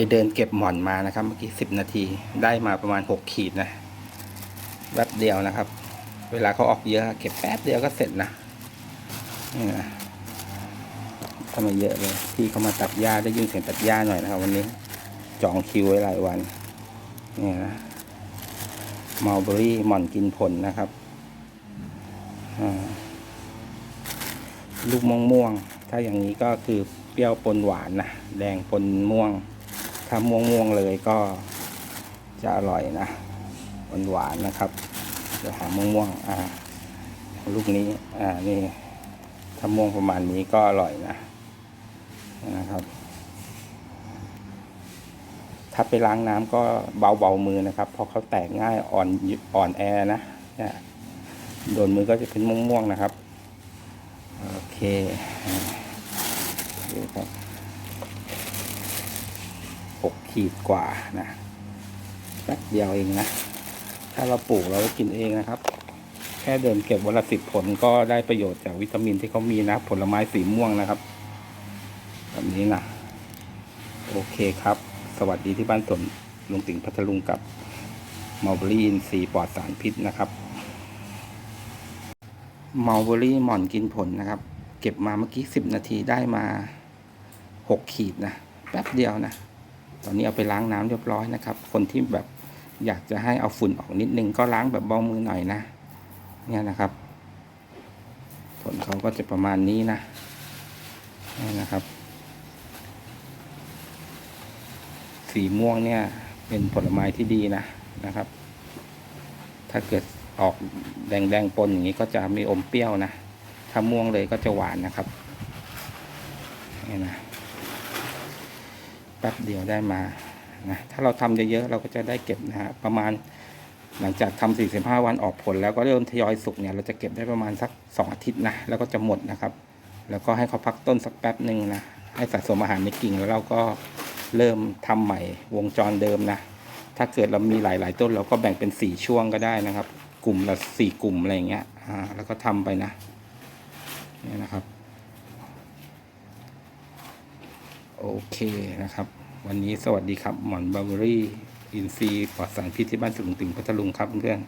ไปเดินเก็บหม่อนมานะครับ เมื่อกี้สิบนาทีได้มาประมาณหกขีดนะแป๊บเดียวนะครับ เวลาเขาออกเยอะ เก็บแป๊บเดียวก็เสร็จนะนี่นะทำไมาเยอะเลยพี่เขามาตัดหญ้าได้ยินเสียงตัดหญ้าหน่อยนะครับ วันนี้จองคิวไว้หลายวันนี่นะมัลเบอรี่หม่อนกินผลนะครับลูกม่วงม่วง ถ้าอย่างนี้ก็คือเปรี้ยวปนหวานนะแดงปนม่วง ถ้าม่วงม่วงๆเลยก็จะอร่อยนะหวานหวานๆนะครับเดี๋ยวหาม่วงม่วงๆอ่าลูกนี้อ่านี่ถ้าม่วงประมาณนี้ก็อร่อยนะนะครับ ถ้าไปล้างน้ำก็เบาๆมือนะครับเพราะเขาแตกง่ายอ่อนอ่อนแอนะเนี่ยโดนมือก็จะเป็นม่วงๆนะครับ โอเคดูครับ หกขีดกว่านะแป๊บเดียวเองนะ ถ้าเราปลูกเราก็กินเองนะครับ แค่เดินเก็บวันละสิบผลก็ได้ประโยชน์จากวิตามินที่เขามีนะ ผลไม้สีม่วงนะครับ แบบนี้นะโอเคครับ สวัสดีที่บ้านสวนลุงติ่งพัทลุงกับมัลเบอรี่อินซีย์ปลอดสารพิษนะครับมัลเบอรี่หม่อนกินผลนะครับ เก็บมาเมื่อกี้สิบนาทีได้มาหกขีดนะ แป๊บเดียวนะ ตอนนี้เอาไปล้างน้ำเรียบร้อยนะครับ คนที่แบบอยากจะให้เอาฝุ่นออกนิดนึงก็ล้างแบบเบามือหน่อยนะ เนี่ยนะครับ ผลเขาก็จะประมาณนี้นะนี่นะครับ สีม่วงเนี่ยเป็นผลไม้ที่ดีนะนะครับ ถ้าเกิดออกแดงๆปนอย่างนี้ก็จะมีอมเปรี้ยวนะ ถ้าม่วงเลยก็จะหวานนะครับนี่นะ แป๊บเดียวได้มานะถ้าเราทำเยอะๆเราก็จะได้เก็บนะฮะประมาณหลังจากทำ45 วันออกผล แล้วก็เริ่มทยอยสุกเนี่ยเราจะเก็บได้ประมาณสัก 2 อาทิตย์นะแล้วก็จะหมดนะครับ แล้วก็ให้เขาพักต้นสักแป๊บหนึ่งนะให้สะสมอาหารในกิ่งแล้วเราก็เริ่มทำใหม่วงจรเดิมนะถ้าเกิดเรามีหลาย ๆ ต้นเราก็แบ่งเป็น 4 ช่วงก็ได้นะครับ กลุ่มละสี่กลุ่มอะไรอย่างเงี้ยอ่าแล้วก็ทำไปนะเนี่ยนะครับ โอเคนะครับ วันนี้สวัสดีครับ หมอนบาร์เบอรี่ อินซีปลอดสารพิษที่บ้านสุลุงติ่งพัทลุงครับเพื่อน